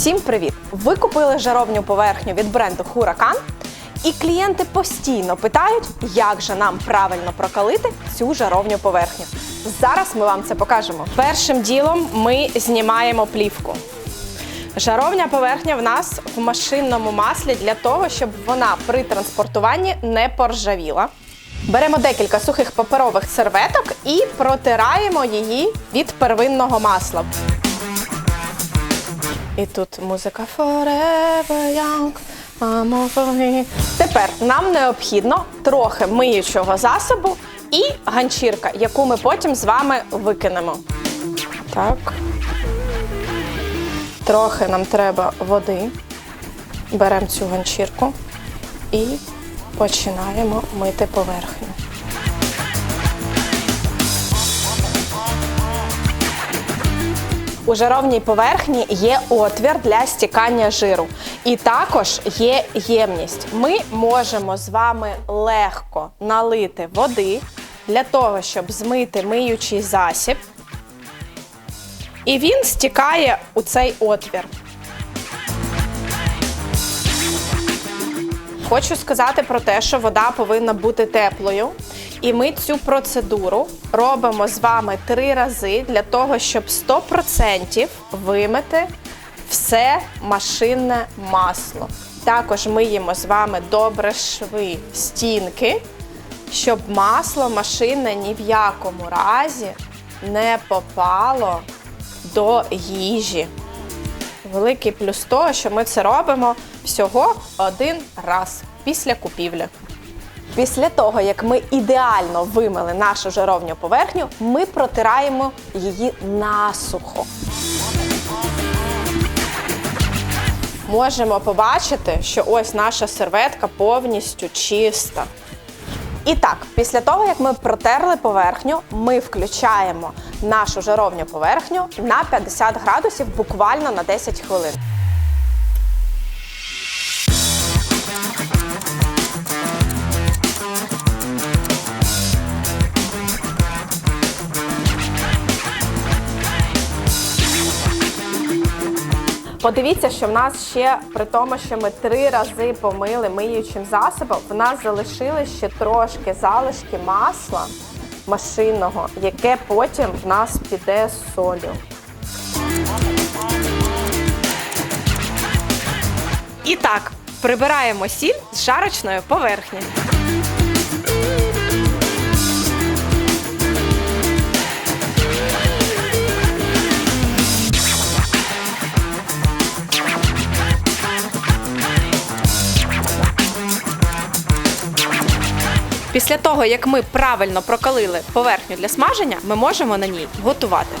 Всім привіт! Ви купили жаровню поверхню від бренду Huracan, і клієнти постійно питають, як же нам правильно прокалити цю жаровню поверхню. Зараз ми вам це покажемо. Першим ділом ми знімаємо плівку. Жаровня поверхня в нас в машинному маслі для того, щоб вона при транспортуванні не поржавіла. Беремо декілька сухих паперових серветок і протираємо її від первинного масла. І тут музика Forever Young. I'm all for me. Тепер нам необхідно трохи миючого засобу і ганчірка, яку ми потім з вами викинемо. Так. Трохи нам треба води. Беремо цю ганчірку і починаємо мити поверхню. У жаровній поверхні є отвір для стікання жиру. І також є ємність. Ми можемо з вами легко налити води для того, щоб змити миючий засіб. І він стікає у цей отвір. Хочу сказати про те, що вода повинна бути теплою. І ми цю процедуру робимо з вами три рази для того, щоб 100% вимити все машинне масло. Також миємо з вами добре шви стінки, щоб масло машинне ні в якому разі не попало до їжі. Великий плюс того, що ми це робимо всього один раз після купівлі. Після того, як ми ідеально вимили нашу жаровню поверхню, ми протираємо її насухо. Можемо побачити, що ось наша серветка повністю чиста. І так, після того, як ми протерли поверхню, ми включаємо нашу жаровню поверхню на 50 градусів буквально на 10 хвилин. Подивіться, що в нас ще при тому, що ми три рази помили миючим засобом, в нас залишили ще трошки залишки масла машинного, яке потім в нас піде з солью. І так, прибираємо сіль з шарочної поверхні. Після того, як ми правильно прокалили поверхню для смаження, ми можемо на ній готувати.